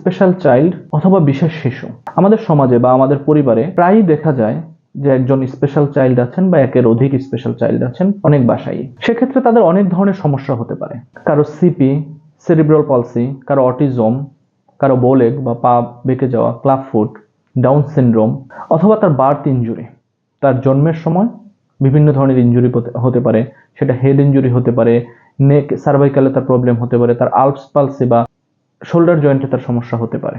Special child অথবা বিশেষ শিশু। আমাদের সমাজে বা আমাদের পরিবারে প্রায়ই দেখা যায় যে একজন স্পেশাল চাইল্ড আছেন বা একের অধিক স্পেশাল চাইল্ড আছেন অনেক বাসায় সেক্ষেত্রে তাদের অনেক ধরনের সমস্যা হতে পারে। কারও সিপি সেরিব্রাল পলসি কারও অটিজম কারও বোলেগ বা পা বেঁকে যাওয়া ক্লাব ফুট ডাউন সিনড্রোম অথবা তার বার্থ ইনজুরি তার জন্মের সময় বিভিন্ন ধরনের ইনজুরি হতে পারে। সেটা হেড ইনজুরি হতে পারে নেক সার্ভাইকালে তার প্রবলেম হতে পারে, তার আলপস পালসি বা শোল্ডার জয়েন্টে তার সমস্যা হতে পারে।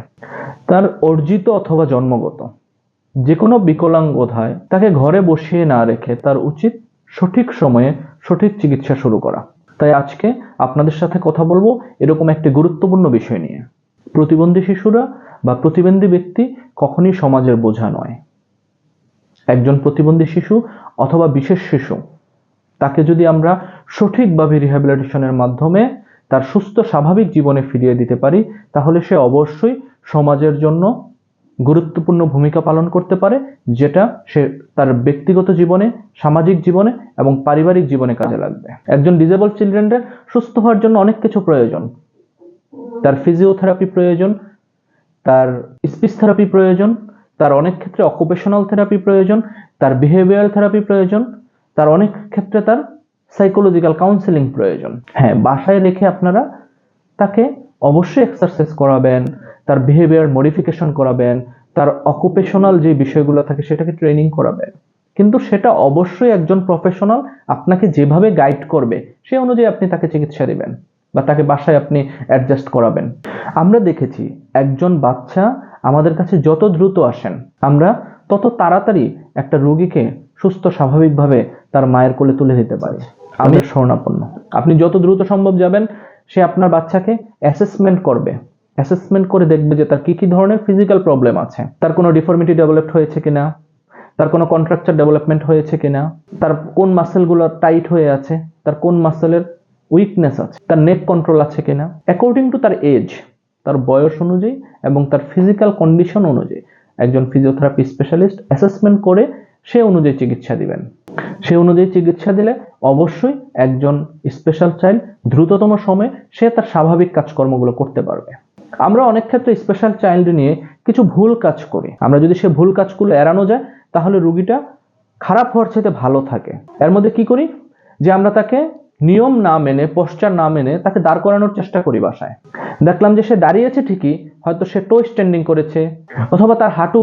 তার অর্জিত অথবা জন্মগত যে কোনো বিকলাঙ্গতায় তাকে ঘরে বসিয়ে না রেখে তার উচিত সঠিক সময়ে সঠিক চিকিৎসা শুরু করা। তাই আজকে আপনাদের সাথে কথা বলব এরকম একটি গুরুত্বপূর্ণ বিষয় নিয়ে। প্রতিবন্ধী শিশুরা বা প্রতিবন্ধী ব্যক্তি কখনই সমাজের বোঝা নয়। একজন প্রতিবন্ধী শিশু অথবা বিশেষ শিশু, তাকে যদি আমরা সঠিকভাবে রিহ্যাবিলিটেশনের মাধ্যমে তার সুস্থ স্বাভাবিক জীবনে ফিরিয়ে দিতে পারি, তাহলে সে অবশ্যই সমাজের জন্য গুরুত্বপূর্ণ ভূমিকা পালন করতে পারে, যেটা সে তার ব্যক্তিগত জীবনে, সামাজিক জীবনে এবং পারিবারিক জীবনে কাজে লাগবে। একজন ডিজেবল চিলড্রেনদের সুস্থ হওয়ার জন্য অনেক কিছু প্রয়োজন। তার ফিজিওথেরাপি প্রয়োজন, তার স্পিচ থেরাপি প্রয়োজন, তার অনেক ক্ষেত্রে অকুপেশনাল থেরাপি প্রয়োজন, তার বিহেভিয়ারাল থেরাপি প্রয়োজন, তার অনেক ক্ষেত্রে তার সাইকোলজিক্যাল কাউন্সেলিং প্রয়োজন। হ্যাঁ বাসায় রেখে আপনারা তাকে অবশ্যই এক্সারসাইজ করাবেন, তার বিহেভিয়ার মডিফিকেশন করাবেন, তার অকুপেশনাল যে বিষয়গুলো থাকে সেটাকে ট্রেনিং করাবেন। কিন্তু সেটা অবশ্যই একজন প্রফেশনাল আপনাকে যেভাবে গাইড করবে, সে অনুযায়ী আপনি তাকে চিকিৎসা দেবেন বা তাকে বাসায় আপনি অ্যাডজাস্ট করাবেন। আমরা দেখেছি একজন বাচ্চা আমাদের কাছে যত দ্রুত আসেন, আমরা তত তাড়াতাড়ি একটা রোগীকে সুস্থ স্বাভাবিকভাবে তার মায়ের কোলে তুলে দিতে পারি। আমি স্বর্ণাপন্ন। আপনি যত দ্রুত সম্ভব যাবেন, সে আপনার বাচ্চাকে অ্যাসেসমেন্ট করবে। অ্যাসেসমেন্ট করে দেখবে যে তার কি কি ধরনের ফিজিক্যাল প্রবলেম আছে। তার কোনো ডিফর্মিটি ডেভেলপড হয়েছে কিনা? তার কোনো কন্ট্রাকচার ডেভেলপমেন্ট হয়েছে কিনা? তার কোন মাসেলগুলো টাইট হয়ে আছে? তার কোন মাসেলের উইকনেস আছে? তার নেক কন্ট্রোল আছে কিনা? অ্যাকর্ডিং টু তার এজ তার বয়স অনুযায়ী এবং তার ফিজিক্যাল কন্ডিশন অনুযায়ী, একজন ফিজিওথেরাপি স্পেশালিস্ট অ্যাসেসমেন্ট করে সে অনুযায়ী চিকিৎসা দিবেন। সে অনুযায়ী চিকিৎসা দিলে অবশ্যই একজন স্পেশাল চাইল্ড দ্রুততম সময়ে সে তার স্বাভাবিক কাজকর্মগুলো করতে পারবে। আমরা অনেক ক্ষেত্রে স্পেশাল চাইল্ড নিয়ে কিছু ভুল কাজ করি। আমরা যদি সে ভুল কাজগুলো এড়ানো যায়, তাহলে রুগীটা খারাপ হওয়ার চাইতে ভালো থাকে। এর মধ্যে কি করি? যে আমরা তাকে নিয়ম না মেনে পশ্চার না মেনে তাকে দাঁড় করানোর চেষ্টা করি বাসায়। দেখলাম যে সে দাঁড়িয়েছে ঠিকই, হয়তো সে টো স্ট্যান্ডিং করেছে, অথবা তার হাঁটু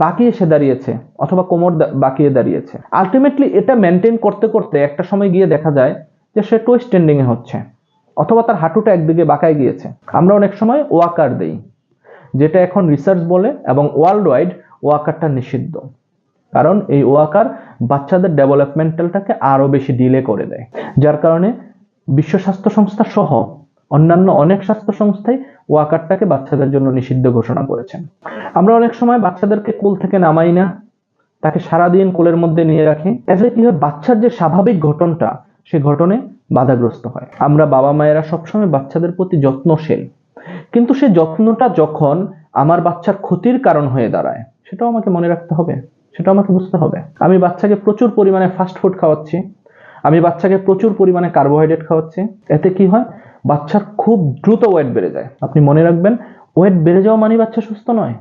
বাঁকিয়ে সে দাঁড়িয়েছে, অথবা কোমর বাঁকিয়ে দাঁড়িয়েছে। আলটিমেটলি এটা মেনটেন করতে করতে একটা সময় গিয়ে দেখা যায় যে সে টো স্ট্যান্ডিং এ হচ্ছে, অথবা তার হাঁটুটা একদিকে বাঁকায় গিয়েছে। আমরা অনেক সময় ওয়াকার দেই, যেটা এখন রিসার্চ বলে এবং ওয়ার্ল্ড ওয়াইড ওয়াকারটা নিষিদ্ধ। কারণ এই ওয়াকার বাচ্চাদের ডেভেলপমেন্টালটাকে আরও বেশি ডিলে করে দেয়। যার কারণে বিশ্ব স্বাস্থ্য সংস্থা সহ অন্যান্য অনেক স্বাস্থ্য সংস্থাই ওয়াকারটাকে বাচ্চাদের জন্য নিষিদ্ধ ঘোষণা করেছেন। আমরা অনেক সময় বাচ্চাদেরকে কোল থেকে নামাই না, তাকে সারাদিন কোলের মধ্যে নিয়ে রাখি। এতে কি হয়? বাচ্চার যে স্বাভাবিক ঘটনটা, সে ঘটনে বাধাগ্রস্ত হয়। আমরা বাবা মায়েরা সবসময় বাচ্চাদের প্রতি যত্নশীল। কিন্তু সে যত্নটা যখন আমার বাচ্চার ক্ষতির কারণ হয়ে দাঁড়ায়, সেটাও আমাকে মনে রাখতে হবে। সেটা আমাকে বুঝতে হবে। আমি বাচ্চাকে প্রচুর পরিমাণে ফাস্ট ফুড খাওয়াচ্ছি। আমি বাচ্চাকে প্রচুর পরিমাণে কার্বোহাইড্রেট খাওয়াচ্ছি। এতে কি হয়? বাচ্চার খুব দ্রুত ওয়েট বেড়ে যায়। আপনি মনে রাখবেন ওয়েট বেড়ে যাওয়া মানে বাচ্চা সুস্থ নয়।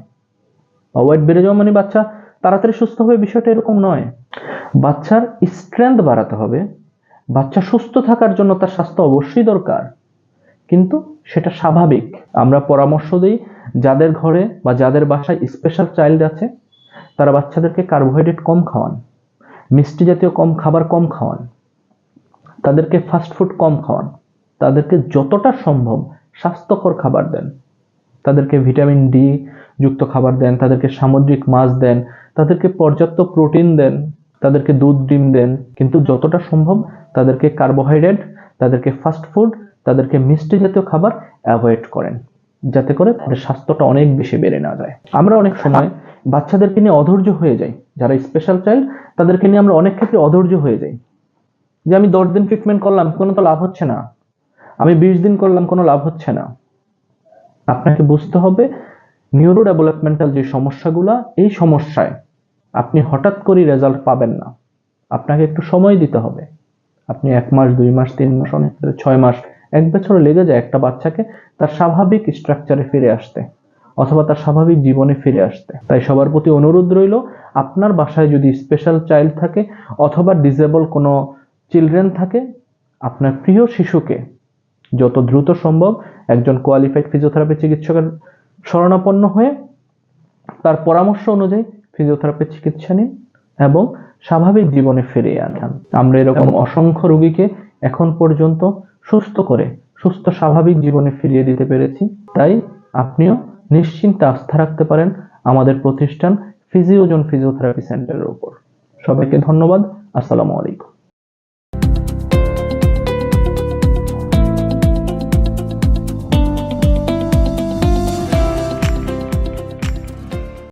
ওয়েট বেড়ে যাওয়া মানে বাচ্চা তাড়াতাড়ি সুস্থ হবে বিষয়টা এরকম নয়। বাচ্চার স্ট্রেংথ বাড়াতে হবে। বাচ্চা সুস্থ থাকার জন্য তার স্বাস্থ্য অবশ্যই দরকার। কিন্তু সেটা স্বাভাবিক। আমরা পরামর্শ দিই যাদের ঘরে বা যাদের বাসায় স্পেশাল চাইল্ড আছে, তারা বাচ্চাদেরকে কার্বোহাইড্রেট কম খাওয়ান, মিষ্টি জাতীয় কম খাবার কম খাওয়ান, তাদেরকে ফাস্ট ফুড কম খাওয়ান, তাদেরকে যতটা সম্ভব স্বাস্থ্যকর খাবার দেন। তাদেরকে ভিটামিন ডি যুক্ত খাবার দেন, তাদেরকে সামুদ্রিক মাছ দেন, তাদেরকে পর্যাপ্ত প্রোটিন দেন, তাদেরকে দুধ, ডিম দেন। কিন্তু যতটা সম্ভব তাদেরকে কার্বোহাইড্রেট, তাদেরকে ফাস্ট ফুড, তাদেরকে মিষ্টি জাতীয় খাবার অ্যাভয়েড করেন, যাতে করে তাদের স্বাস্থ্যটা অনেক বেশি বেড়ে না যায়। আমরা অনেক সময় বাচ্চাদেরকে নিয়ে অধৈর্য হয়ে যাই। যারা স্পেশাল চাইল্ড তাদেরকে নিয়ে আমরা অনেক ক্ষেত্রে অধৈর্য হয়ে যাই। যে আমি দশ দিন ট্রিটমেন্ট করলাম, কোনো তো লাভ হচ্ছে না। আমি বিশ দিন করলাম, কোনো লাভ হচ্ছে না। আপনাকে বুঝতে হবে নিউরো ডেভেলপমেন্টাল যে সমস্যাগুলো, এই সমস্যায় আপনি হঠাৎ করে রেজাল্ট পাবেন না। আপনাকে একটু সময় দিতে হবে। আপনি এক মাস, দুই মাস, তিন মাস, অনেক ছয় মাস, এক বছর লেগে যায় একটা বাচ্চাকে তার স্বাভাবিক স্ট্রাকচারে ফিরে আসতে, অথবা তার স্বাভাবিক জীবনে ফিরে আসতে। তাই সবার প্রতি অনুরোধ রইল, আপনার বাসায় যদি স্পেশাল চাইল্ড থাকে, অথবা ডিসেবল কোনো চিলড্রেন থাকে, আপনার প্রিয় শিশুকে যত দ্রুত সম্ভব একজন কোয়ালিফাইড ফিজিওথেরাপি চিকিৎসকের শরণাপন্ন হয়ে তার পরামর্শ অনুযায়ী ফিজিওথেরাপি চিকিৎসা নিন এবং স্বাভাবিক জীবনে ফিরিয়ে আনান। আমরা এরকম অসংখ্য রোগীকে এখন পর্যন্ত সুস্থ করে সুস্থ স্বাভাবিক জীবনে ফিরিয়ে দিতে পেরেছি। তাই আপনিও নিশ্চিন্তে আস্থা রাখতে পারেন আমাদের প্রতিষ্ঠান ফিজিওজন ফিজিওথেরাপি সেন্টারের উপর। সবাইকে ধন্যবাদ। আসসালামু আলাইকুম।